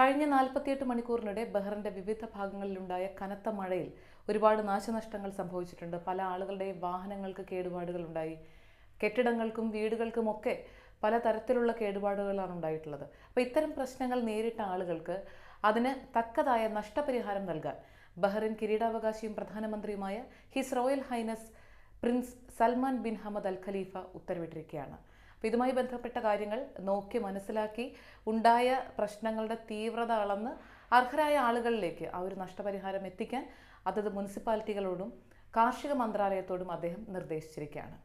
കഴിഞ്ഞ നാൽപ്പത്തിയെട്ട് മണിക്കൂറിനിടെ ബഹ്റിന്റെ വിവിധ ഭാഗങ്ങളിലുണ്ടായ കനത്ത മഴയിൽ ഒരുപാട് നാശനഷ്ടങ്ങൾ സംഭവിച്ചിട്ടുണ്ട്. പല ആളുകളുടെയും വാഹനങ്ങൾക്ക് കേടുപാടുകൾ ഉണ്ടായി. കെട്ടിടങ്ങൾക്കും വീടുകൾക്കുമൊക്കെ പല തരത്തിലുള്ള കേടുപാടുകളാണ് ഉണ്ടായിട്ടുള്ളത്. അപ്പോൾ ഇത്തരം പ്രശ്നങ്ങൾ നേരിട്ട ആളുകൾക്ക് അതിന് തക്കതായ നഷ്ടപരിഹാരം നൽകാൻ ബഹ്റിൻ കിരീടാവകാശിയും പ്രധാനമന്ത്രിയുമായ his royal highness prince Salman bin Hamad Al Khalifa ഉത്തരവിട്ടിരിക്കുകയാണ്. അപ്പോൾ ഇതുമായി ബന്ധപ്പെട്ട കാര്യങ്ങൾ നോക്കി മനസ്സിലാക്കി ഉണ്ടായ പ്രശ്നങ്ങളുടെ തീവ്രത അളന്ന് അർഹരായ ആളുകളിലേക്ക് ആ ഒരു നഷ്ടപരിഹാരം എത്തിക്കാൻ അതത് മുനിസിപ്പാലിറ്റികളോടും കാർഷിക മന്ത്രാലയത്തോടും അദ്ദേഹം നിർദ്ദേശിച്ചിരിക്കുകയാണ്.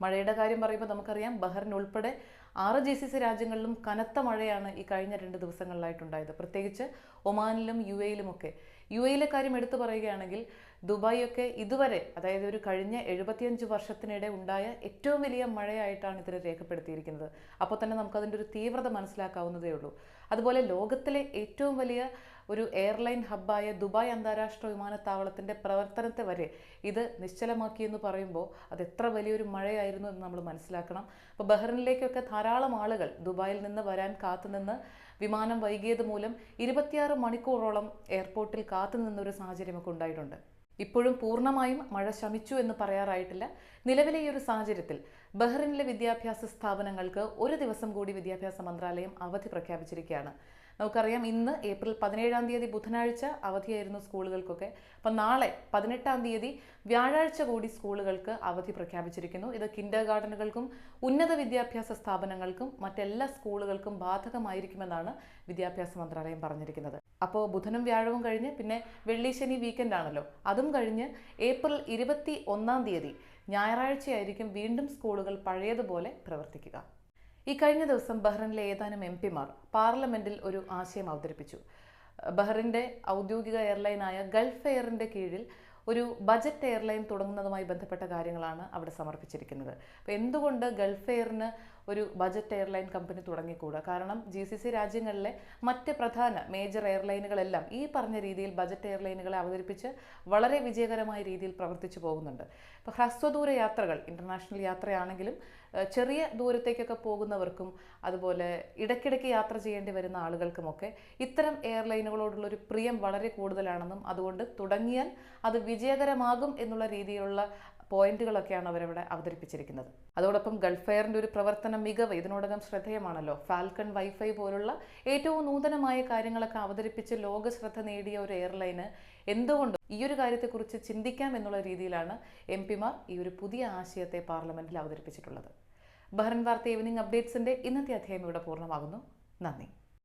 മഴയുടെ കാര്യം പറയുമ്പോൾ നമുക്കറിയാം ബഹറിൻ ഉൾപ്പെടെ ആറ് ജി സി സി രാജ്യങ്ങളിലും കനത്ത മഴയാണ് ഈ കഴിഞ്ഞ രണ്ട് ദിവസങ്ങളിലായിട്ടുണ്ടായത്. പ്രത്യേകിച്ച് ഒമാനിലും യു എയിലുമൊക്കെ യു എയിലെ കാര്യം എടുത്തു പറയുകയാണെങ്കിൽ ദുബായ് ഒക്കെ ഇതുവരെ അതായത് ഒരു കഴിഞ്ഞ എഴുപത്തിയഞ്ച് വർഷത്തിനിടെ ഉണ്ടായ ഏറ്റവും വലിയ മഴയായിട്ടാണ് ഇതിനെ രേഖപ്പെടുത്തിയിരിക്കുന്നത്. അപ്പോൾ തന്നെ നമുക്കതിന്റെ ഒരു തീവ്രത മനസ്സിലാക്കാവുന്നതേ ഉള്ളൂ. അതുപോലെ ലോകത്തിലെ ഏറ്റവും വലിയ ഒരു എയർലൈൻ ഹബ്ബായ ദുബായ് അന്താരാഷ്ട്ര വിമാനത്താവളത്തിന്റെ പ്രവർത്തനത്തെ വരെ ഇത് നിശ്ചലമാക്കിയെന്ന് പറയുമ്പോൾ അത് എത്ര വലിയൊരു മഴയായിരുന്നു എന്ന് നമ്മൾ മനസ്സിലാക്കണം. അപ്പോൾ ബഹ്റിനിലേക്കൊക്കെ ധാരാളം ആളുകൾ ദുബായിൽ നിന്ന് വരാൻ കാത്തുനിന്ന് വിമാനം വൈകിയത് മൂലം ഇരുപത്തിയാറ് മണിക്കൂറോളം എയർപോർട്ടിൽ കാത്തുനിന്നൊരു സാഹചര്യമൊക്കെ ഉണ്ടായിട്ടുണ്ട്. ഇപ്പോഴും പൂർണമായും മഴ ശമിച്ചു എന്ന് പറയാറായിട്ടില്ല. നിലവിലെ ഈ ഒരു സാഹചര്യത്തിൽ ബഹ്റിനിലെ വിദ്യാഭ്യാസ സ്ഥാപനങ്ങൾക്ക് ഒരു ദിവസം കൂടി വിദ്യാഭ്യാസ മന്ത്രാലയം അവധി പ്രഖ്യാപിച്ചിരിക്കുകയാണ്. നമുക്കറിയാം ഇന്ന് ഏപ്രിൽ പതിനേഴാം തീയതി ബുധനാഴ്ച അവധിയായിരുന്നു സ്കൂളുകൾക്കൊക്കെ. അപ്പം നാളെ പതിനെട്ടാം തീയതി വ്യാഴാഴ്ച കൂടി സ്കൂളുകൾക്ക് അവധി പ്രഖ്യാപിച്ചിരിക്കുന്നു. ഇത് കിൻഡർ ഗാർഡനുകൾക്കും ഉന്നത വിദ്യാഭ്യാസ സ്ഥാപനങ്ങൾക്കും മറ്റെല്ലാ സ്കൂളുകൾക്കും ബാധകമായിരിക്കുമെന്നാണ് വിദ്യാഭ്യാസ മന്ത്രാലയം പറഞ്ഞിരിക്കുന്നത്. അപ്പോൾ ബുധനും വ്യാഴവും കഴിഞ്ഞ് പിന്നെ വെള്ളി ശനി വീക്കെൻഡ് ആണല്ലോ. അതും കഴിഞ്ഞ് ഏപ്രിൽ ഇരുപത്തി ഒന്നാം തീയതി ഞായറാഴ്ചയായിരിക്കും വീണ്ടും സ്കൂളുകൾ പഴയതുപോലെ പ്രവർത്തിക്കുക. ഈ കഴിഞ്ഞ ദിവസം ബഹ്റിനിലെ ഏതാനും എം പിമാർ പാർലമെന്റിൽ ഒരു ആശയം അവതരിപ്പിച്ചു. ബഹ്റിന്റെ ഔദ്യോഗിക എയർലൈനായ ഗൾഫ് എയറിന്റെ കീഴിൽ ഒരു ബജറ്റ് എയർലൈൻ തുടങ്ങുന്നതുമായി ബന്ധപ്പെട്ട കാര്യങ്ങളാണ് അവിടെ സമർപ്പിച്ചിരിക്കുന്നത്. അപ്പോൾ എന്തുകൊണ്ട് ഗൾഫ് എയറിന് ഒരു ബജറ്റ് എയർലൈൻ കമ്പനി തുടങ്ങിക്കൂടാ? കാരണം ജി സി സി രാജ്യങ്ങളിലെ മറ്റ് പ്രധാന മേജർ എയർലൈനുകളെല്ലാം ഈ പറഞ്ഞ രീതിയിൽ ബജറ്റ് എയർലൈനുകളെ അവതരിപ്പിച്ച് വളരെ വിജയകരമായ രീതിയിൽ പ്രവർത്തിച്ചു പോകുന്നുണ്ട്. ഇപ്പോൾ ഹ്രസ്വദൂര യാത്രകൾ ഇന്റർനാഷണൽ യാത്രയാണെങ്കിലും ചെറിയ ദൂരത്തേക്കൊക്കെ പോകുന്നവർക്കും അതുപോലെ ഇടയ്ക്കിടയ്ക്ക് യാത്ര ചെയ്യേണ്ടി വരുന്ന ആളുകൾക്കുമൊക്കെ ഇത്തരം എയർലൈനുകളോടുള്ളൊരു പ്രിയം വളരെ കൂടുതലാണെന്നും അതുകൊണ്ട് തുടങ്ങിയാൽ അത് വിജയകരമാകും എന്നുള്ള രീതിയിലുള്ള പോയിന്റുകളൊക്കെയാണ് അവരവിടെ അവതരിപ്പിച്ചിരിക്കുന്നത്. അതോടൊപ്പം ഗൾഫ് എയറിന്റെ ഒരു പ്രവർത്തന മികവ് ഇതിനോടകം ശ്രദ്ധേയമാണല്ലോ. ഫാൽക്കൺ വൈഫൈ പോലുള്ള ഏറ്റവും നൂതനമായ കാര്യങ്ങളൊക്കെ അവതരിപ്പിച്ച് ലോക ശ്രദ്ധ നേടിയ ഒരു എയർലൈന് എന്തുകൊണ്ട് ഈ ഒരു കാര്യത്തെക്കുറിച്ച് ചിന്തിക്കാം എന്നുള്ള രീതിയിലാണ് എം പിമാർ ഈ ഒരു പുതിയ ആശയത്തെ പാർലമെന്റിൽ അവതരിപ്പിച്ചിട്ടുള്ളത്. ബഹ്റൻ വാർത്ത ഈവനിങ് അപ്ഡേറ്റ്സിന്റെ ഇന്നത്തെ അധ്യായം ഇവിടെ പൂർണമാകുന്നു. നന്ദി.